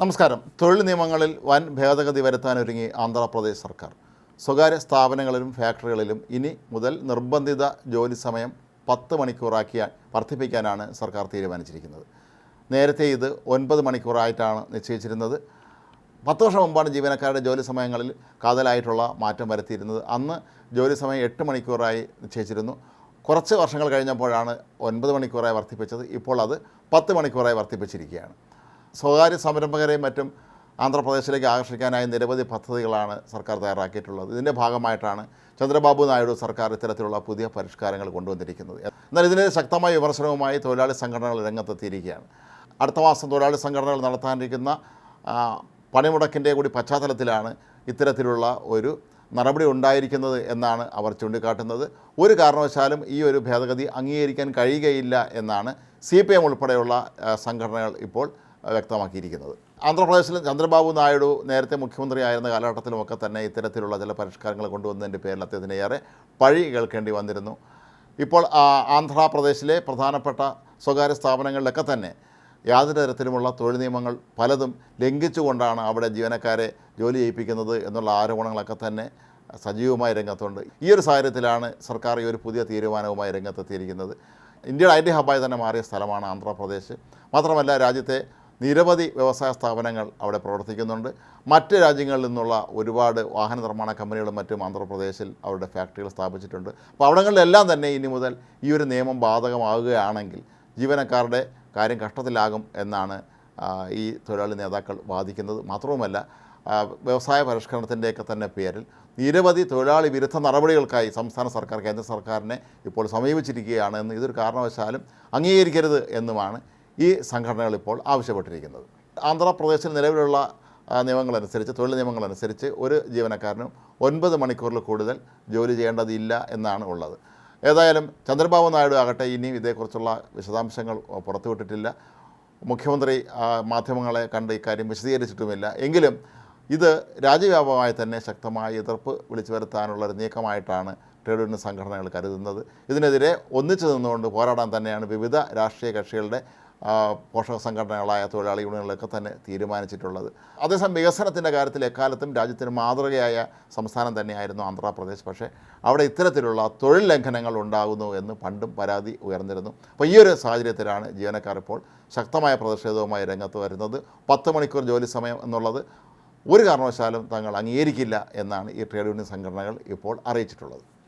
നമസ്കാരം. തൊഴിൽ നിയമങ്ങളിൽ വൻ ഭേദഗതി വരുത്താനൊരുങ്ങി ആന്ധ്രാപ്രദേശ് സർക്കാർ. സ്വകാര്യ സ്ഥാപനങ്ങളിലും ഫാക്ടറികളിലും ഇനി മുതൽ നിർബന്ധിത ജോലി സമയം പത്ത് മണിക്കൂറാക്കി വർദ്ധിപ്പിക്കാനാണ് സർക്കാർ തീരുമാനിച്ചിരിക്കുന്നത്. നേരത്തെ ഇത് ഒൻപത് മണിക്കൂറായിട്ടാണ് നിശ്ചയിച്ചിരുന്നത്. പത്ത് വർഷം മുമ്പാണ് ജീവനക്കാരുടെ ജോലി സമയങ്ങളിൽ കാതലായിട്ടുള്ള മാറ്റം വരുത്തിയിരുന്നത്. അന്ന് ജോലി സമയം എട്ട് മണിക്കൂറായി നിശ്ചയിച്ചിരുന്നു. കുറച്ച് വർഷങ്ങൾ കഴിഞ്ഞപ്പോഴാണ് ഒൻപത് മണിക്കൂറായി വർദ്ധിപ്പിച്ചത്. ഇപ്പോൾ അത് പത്ത് മണിക്കൂറായി വർദ്ധിപ്പിച്ചിരിക്കുകയാണ്. സ്വകാര്യ സംരംഭകരെയും മറ്റും ആന്ധ്രാപ്രദേശിലേക്ക് ആകർഷിക്കാനായി നിരവധി പദ്ധതികളാണ് സർക്കാർ തയ്യാറാക്കിയിട്ടുള്ളത്. ഇതിന്റെ ഭാഗമായിട്ടാണ് ചന്ദ്രബാബു നായിഡു സർക്കാർ ഇത്തരത്തിലുള്ള പുതിയ പരിഷ്കാരങ്ങൾ കൊണ്ടുവന്നിരിക്കുന്നത്. എന്നാൽ ഇതിന് ശക്തമായ വിമർശനവുമായി തൊഴിലാളി സംഘടനകൾ രംഗത്തെത്തിയിരിക്കുകയാണ്. അടുത്ത മാസം തൊഴിലാളി സംഘടനകൾ നടത്താനിരിക്കുന്ന പണിമുടക്കിന്റെ കൂടി പശ്ചാത്തലത്തിലാണ് ഇത്തരത്തിലുള്ള ഒരു നടപടി ഉണ്ടായിരിക്കുന്നത് എന്നാണ് അവർ ചൂണ്ടിക്കാട്ടുന്നത്. ഒരു കാരണവശാലും ഈ ഒരു ഭേദഗതി അംഗീകരിക്കാൻ കഴിയുകയില്ല എന്നാണ് സി പി എം ഉൾപ്പെടെയുള്ള സംഘടനകൾ ഇപ്പോൾ വ്യക്തമാക്കിയിരിക്കുന്നത്. ആന്ധ്രാപ്രദേശിൽ ചന്ദ്രബാബു നായിഡു നേരത്തെ മുഖ്യമന്ത്രി മുഖ്യമന്ത്രിയായിരുന്ന കാലഘട്ടത്തിലുമൊക്കെ തന്നെ ഇത്തരത്തിലുള്ള ചില പരിഷ്കാരങ്ങൾ കൊണ്ടുവന്നതിന്റെ പേരിൽ അദ്ദേഹത്തിന് ഏറെ പഴി കേൾക്കേണ്ടി വന്നിരുന്നു. ഇപ്പോൾ ആന്ധ്രാപ്രദേശിലെ പ്രധാനപ്പെട്ട സ്വകാര്യ സ്ഥാപനങ്ങളിലൊക്കെ തന്നെ യാതൊരു തരത്തിലുമുള്ള തൊഴിൽ നിയമങ്ങൾ പലതും ലംഘിച്ചുകൊണ്ടാണ് അവിടെ ജീവനക്കാരെ ജോലി ചെയ്യിപ്പിക്കുന്നത് എന്നുള്ള ആരോപണങ്ങളൊക്കെ തന്നെ സജീവമായി രംഗത്തുണ്ട്. ഈ ഒരു സാഹചര്യത്തിലാണ് സർക്കാർ ഈ ഒരു പുതിയ തീരുമാനവുമായി രംഗത്തെത്തിയിരിക്കുന്നത്. ഇന്ത്യയുടെ ഐഡി ഹബായി തന്നെ മാറിയ സ്ഥലമാണ് ആന്ധ്രാപ്രദേശ്. മാത്രമല്ല രാജ്യത്തെ നിരവധി വ്യവസായ സ്ഥാപനങ്ങൾ അവിടെ പ്രവർത്തിക്കുന്നുണ്ട്. മറ്റ് രാജ്യങ്ങളിൽ നിന്നുള്ള ഒരുപാട് വാഹന നിർമ്മാണ കമ്പനികളും മറ്റും ആന്ധ്രാപ്രദേശിൽ അവരുടെ ഫാക്ടറികൾ സ്ഥാപിച്ചിട്ടുണ്ട്. അപ്പോൾ അവിടങ്ങളിലെല്ലാം തന്നെ ഇനി മുതൽ ഈ ഒരു നിയമം ബാധകമാകുകയാണെങ്കിൽ ജീവനക്കാരുടെ കാര്യം കഷ്ടത്തിലാകും എന്നാണ് ഈ തൊഴിലാളി നേതാക്കൾ വാദിക്കുന്നത്. മാത്രവുമല്ല വ്യവസായ പരിഷ്കരണത്തിന്റെയൊക്കെ തന്നെ പേരിൽ നിരവധി തൊഴിലാളി വിരുദ്ധ നടപടികൾക്കായി സംസ്ഥാന സർക്കാർ കേന്ദ്ര സർക്കാരിനെ ഇപ്പോൾ സമീപിച്ചിരിക്കുകയാണ് എന്ന് ഇതൊരു കാരണവശാലും അംഗീകരിക്കരുത് എന്നുമാണ് ഈ സംഘടനകൾ ഇപ്പോൾ ആവശ്യപ്പെട്ടിരിക്കുന്നത്. ആന്ധ്രാപ്രദേശിൽ നിലവിലുള്ള നിയമങ്ങളനുസരിച്ച് തൊഴിൽ നിയമങ്ങളനുസരിച്ച് ഒരു ജീവനക്കാരനും ഒൻപത് മണിക്കൂറിൽ കൂടുതൽ ജോലി ചെയ്യേണ്ടതില്ല എന്നാണ് ഉള്ളത്. ഏതായാലും ചന്ദ്രബാബു നായിഡു ആകട്ടെ ഇനിയും ഇതേക്കുറിച്ചുള്ള വിശദാംശങ്ങൾ പുറത്തുവിട്ടിട്ടില്ല. മുഖ്യമന്ത്രി മാധ്യമങ്ങളെ കണ്ട് ഇക്കാര്യം വിശദീകരിച്ചിട്ടുമില്ല. എങ്കിലും ഇത് രാജ്യവ്യാപകമായി തന്നെ ശക്തമായ എതിർപ്പ് വിളിച്ചു വരുത്താനുള്ള ഒരു നീക്കമായിട്ടാണ് ട്രേഡ് യൂണിയൻ സംഘടനകൾ കരുതുന്നത്. ഇതിനെതിരെ ഒന്നിച്ചു നിന്നുകൊണ്ട് പോരാടാൻ തന്നെയാണ് വിവിധ രാഷ്ട്രീയ കക്ഷികളുടെ പോഷക സംഘടനകളായ തൊഴിലാളി യൂണിയനുകളൊക്കെ തന്നെ തീരുമാനിച്ചിട്ടുള്ളത്. അതേസമയം വികസനത്തിന്റെ കാര്യത്തിൽ എക്കാലത്തും രാജ്യത്തിന് മാതൃകയായ സംസ്ഥാനം തന്നെയായിരുന്നു ആന്ധ്രാപ്രദേശ്. പക്ഷേ അവിടെ ഇത്തരത്തിലുള്ള തൊഴിൽ ലംഘനങ്ങൾ ഉണ്ടാകുന്നു എന്ന് പണ്ടും പരാതി ഉയർന്നിരുന്നു. അപ്പോൾ ഈ ഒരു സാഹചര്യത്തിലാണ് ജീവനക്കാർ ഇപ്പോൾ ശക്തമായ പ്രതിഷേധവുമായി രംഗത്ത് വരുന്നത്. പത്ത് മണിക്കൂർ ജോലി സമയം എന്നുള്ളത് ഒരു കാരണവശാലും തങ്ങൾ അംഗീകരിക്കില്ല എന്നാണ് ഈ ട്രേഡ് യൂണിയൻ സംഘടനകൾ ഇപ്പോൾ അറിയിച്ചിട്ടുള്ളത്.